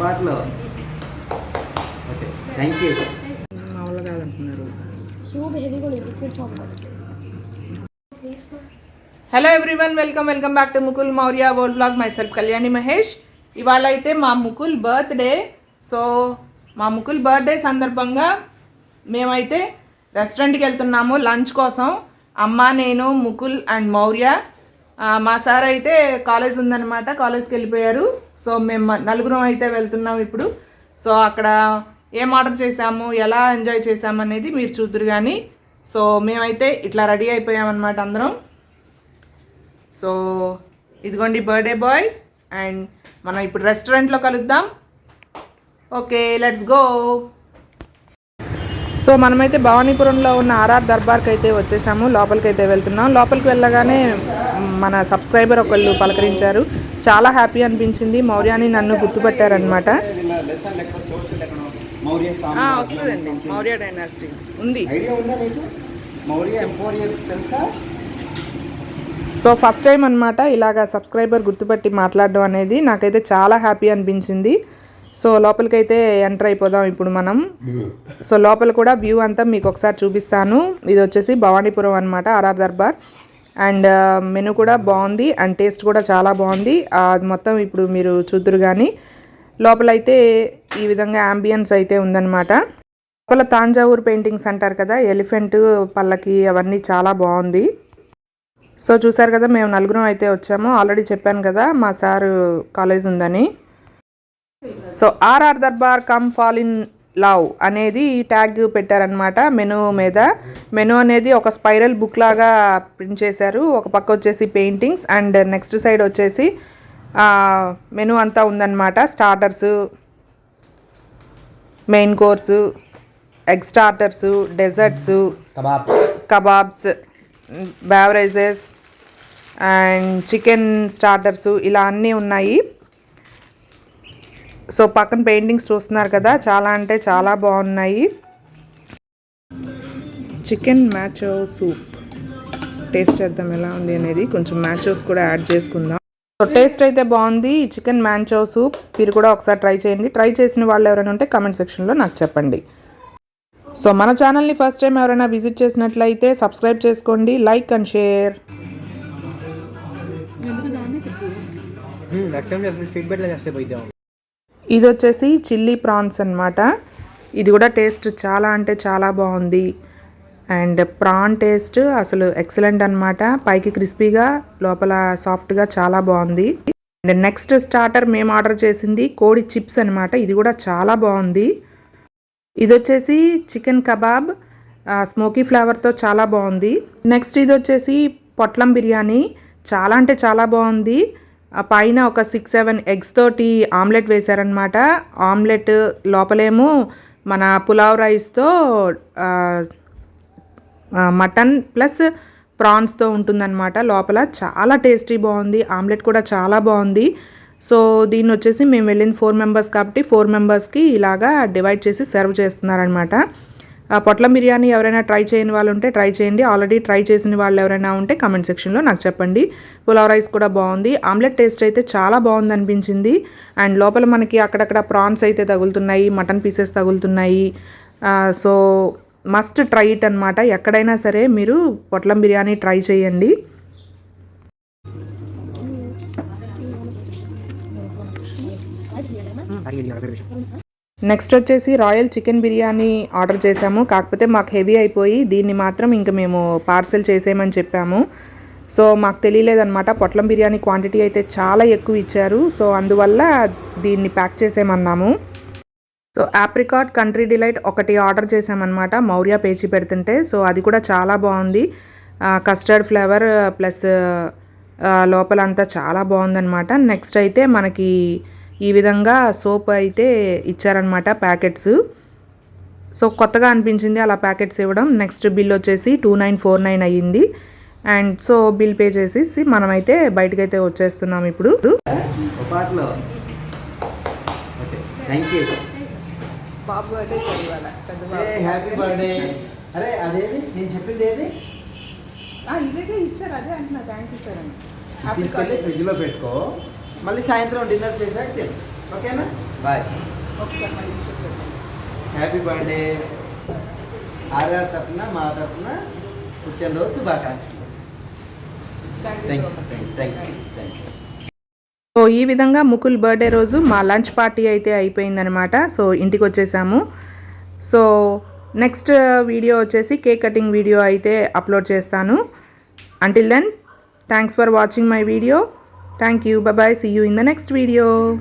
పాటలో. Okay thank you కాదంటున్నారు hello everyone welcome welcome back to Mukul Maurya world blog myself Kalyani Mahesh ఇవాళ అయితే మా Mukul birthday so మా ముకుల్ బర్త్డే సందర్భంగా మేమైతే రెస్టారెంట్కి వెళ్తున్నాము లంచ్ కోసం. అమ్మ నేను ముకుల్ అండ్ మౌర్య మా సార్ అయితే కాలేజ్ ఉందన్నమాట కాలేజ్కి వెళ్ళిపోయారు. సో మేము నలుగురం అయితే వెళ్తున్నాం ఇప్పుడు. సో అక్కడ ఏం ఆర్డర్ చేసాము ఎలా ఎంజాయ్ చేసాము అనేది మీరు చూద్దరు కానీ సో మేమైతే ఇట్లా రెడీ అయిపోయామన్నమాట అందరం. సో ఇదిగోండి బర్త్డే బాయ్. అండ్ మనం ఇప్పుడు రెస్టారెంట్లో కలుద్దాం. Okay let's go. సో మనమైతే భవానీపురంలో ఉన్న ఆర్ఆర్ దర్బార్కి అయితే వచ్చేసాము లోపలికి అయితే వెళ్తున్నాం. లోపలికి వెళ్ళగానే మన సబ్స్క్రైబర్ ఒకళ్ళు పలకరించారు. చాలా హ్యాపీ అనిపించింది. మౌర్యాని నన్ను గుర్తుపట్టారనమాట వస్తుందండి. మౌర్య డైనాసిటీ ఉంది. సో ఫస్ట్ టైం అనమాట ఇలాగ సబ్స్క్రైబర్ గుర్తుపట్టి మాట్లాడడం అనేది. నాకైతే చాలా హ్యాపీ అనిపించింది. సో లోపలికైతే ఎంటర్ అయిపోదాం ఇప్పుడు మనం. సో లోపల కూడా వ్యూ అంతా మీకు ఒకసారి చూపిస్తాను. ఇది వచ్చేసి భవానీపురం అనమాట ఆర్ఆర్ దర్బార్. అండ్ మెను కూడా బాగుంది అండ్ టేస్ట్ కూడా చాలా బాగుంది. అది మొత్తం ఇప్పుడు మీరు చూద్దరు కానీ లోపలైతే ఈ విధంగా అంబియన్స్ అయితే ఉందన్నమాట. లోపల తాంజావూర్ పెయింటింగ్స్ అంటారు కదా ఎలిఫెంట్ పల్లకి అవన్నీ చాలా బాగుంది. సో చూసారు కదా మేము నలుగురం అయితే వచ్చాము. ఆల్రెడీ చెప్పాను కదా మా సారు కాలేజ్ ఉందని. So RR Darbar come fall in love అనేది ట్యాగ్ పెట్టారనమాట మెను మీద. మెను అనేది ఒక స్పైరల్ బుక్ లాగా ప్రింట్ చేశారు. ఒక పక్క వచ్చేసి పెయింటింగ్స్ అండ్ నెక్స్ట్ సైడ్ వచ్చేసి మెను అంతా ఉందన్నమాట. Starters main course egg starters desserts kebab kebabs beverages and chicken starters ఇలా అన్నీ ఉన్నాయి. సో పక్కన పెయింటింగ్స్ చూస్తున్నారు కదా చాలా అంటే చాలా బాగున్నాయి. చికెన్ మ్యాచో సూప్ టేస్ట్ చేద్దాం ఎలా ఉంది అనేది కొంచెం మ్యాచోస్ కూడా యాడ్ చేసుకుందాం. సో టేస్ట్ అయితే బాగుంది. చికెన్ మ్యాంచో సూప్ మీరు కూడా ఒకసారి ట్రై చేయండి. ట్రై చేసిన వాళ్ళు ఎవరైనా ఉంటే కమెంట్ సెక్షన్లో నాకు చెప్పండి. సో మన ఛానల్ని ఫస్ట్ టైం ఎవరైనా విజిట్ చేసినట్లయితే సబ్స్క్రైబ్ చేసుకోండి like and share next time street బెట్లో చేస్తే పోయిద్దాం. ఇది వచ్చేసి చిల్లీ ప్రాన్స్ అనమాట ఇది కూడా టేస్ట్ చాలా అంటే చాలా బాగుంది. అండ్ ప్రాన్ టేస్ట్ అసలు ఎక్సలెంట్ అనమాట పైకి క్రిస్పీగా లోపల సాఫ్ట్గా చాలా బాగుంది. అండ్ నెక్స్ట్ స్టార్టర్ మేము ఆర్డర్ చేసింది కోడి చిప్స్ అనమాట ఇది కూడా చాలా బాగుంది. ఇది వచ్చేసి చికెన్ కబాబ్ స్మోకీ ఫ్లేవర్తో చాలా బాగుంది. నెక్స్ట్ ఇది వచ్చేసి పొట్లం బిర్యానీ. చాలా అంటే చాలా బాగుంది. పైన ఒక సిక్స్ సెవెన్ ఎగ్స్ తోటి ఆమ్లెట్ వేశారనమాట ఆమ్లెట్ లోపలేమో మన పులావ్ రైస్తో మటన్ ప్లస్ ప్రాన్స్తో ఉంటుందన్నమాట. లోపల చాలా టేస్టీ బాగుంది. ఆమ్లెట్ కూడా చాలా బాగుంది. సో దీన్ని వచ్చేసి మేము వెళ్ళిన ఫోర్ మెంబర్స్ కాబట్టి ఫోర్ మెంబర్స్కి ఇలాగా డివైడ్ చేసి సర్వ్ చేస్తున్నారనమాట పొట్లం బిర్యానీ ఎవరైనా ట్రై చేయని వాళ్ళు ఉంటే ట్రై చేయండి. ఆల్రెడీ ట్రై చేసిన వాళ్ళు ఎవరైనా ఉంటే కమెంట్ సెక్షన్లో నాకు చెప్పండి. పులావ్ రైస్ కూడా బాగుంది. ఆమ్లెట్ టేస్ట్ అయితే చాలా బాగుంది అనిపించింది అండ్ లోపల మనకి అక్కడక్కడ ప్రాన్స్ అయితే తగులుతున్నాయి. మటన్ పీసెస్ తగులుతున్నాయి. సో మస్ట్ ట్రై ఇట్ అనమాట ఎక్కడైనా సరే మీరు పొట్లం బిర్యానీ ట్రై చేయండి. Hmm. నెక్స్ట్ వచ్చేసి రాయల్ చికెన్ బిర్యానీ ఆర్డర్ చేశాము. కాకపోతే మాకు హెవీ అయిపోయి దీన్ని మాత్రం ఇంకా మేము పార్సెల్ చేసేయమని చెప్పాము. సో మాకు తెలియలేదన్నమాట. పొట్లం బిర్యానీ క్వాంటిటీ అయితే చాలా ఎక్కువ ఇచ్చారు. సో అందువల్ల దీన్ని ప్యాక్ చేసేయమన్నాము. సో ఆప్రికాట్ కంట్రీ డిలైట్ ఒకటి ఆర్డర్ చేసామన్నమాట మౌర్య పేచి పెడుతుంటే. సో అది కూడా చాలా బాగుంది. కస్టర్డ్ ఫ్లేవర్ ప్లస్ లోపల అంతా చాలా బాగుందన్నమాట. నెక్స్ట్ అయితే మనకి ఈ విధంగా సోప్ అయితే ఇచ్చారనమాట ప్యాకెట్స్. సో కొత్తగా అనిపించింది అలా ప్యాకెట్స్ ఇవ్వడం. నెక్స్ట్ బిల్ వచ్చేసి టూ నైన్ ఫోర్ నైన్ అయ్యింది. అండ్ సో బిల్ పే చేసేసి మనమైతే బయటకైతే వచ్చేస్తున్నాం ఇప్పుడు. ఒక పాటలో. ఓకే థ్యాంక్ యూ బాబు అంటే హ్యాపీ బర్త్డే అరే అదేది? నేను చెప్పింది ఏది? ఇదే ఇచ్చారు. అదే అంటున్నా. థ్యాంక్ యూ సార్ అని తీసుకెళ్ళి ఫ్రిడ్జ్లో పెట్టుకో. మళ్ళీ సాయంత్రం డిన్నర్ చేశాక తిను. ఓకేనా? బాయ్. Happy birthday. ఆర్ఆర్ తరఫున మా తరఫున పుట్టినరోజు శుభాకాంక్షలు. Thank you thank you thank you so ఈ విధంగా ముకుల్ బర్త్డే రోజు మా లంచ్ పార్టీ అయితే అయిపోయిందనమాట సో ఇంటికి వచ్చేసాము. సో నెక్స్ట్ వీడియో వచ్చేసి కేక్ కటింగ్ వీడియో అయితే అప్లోడ్ చేస్తాను. Until then thanks for watching my video Thank you. Bye bye. See you in the next video.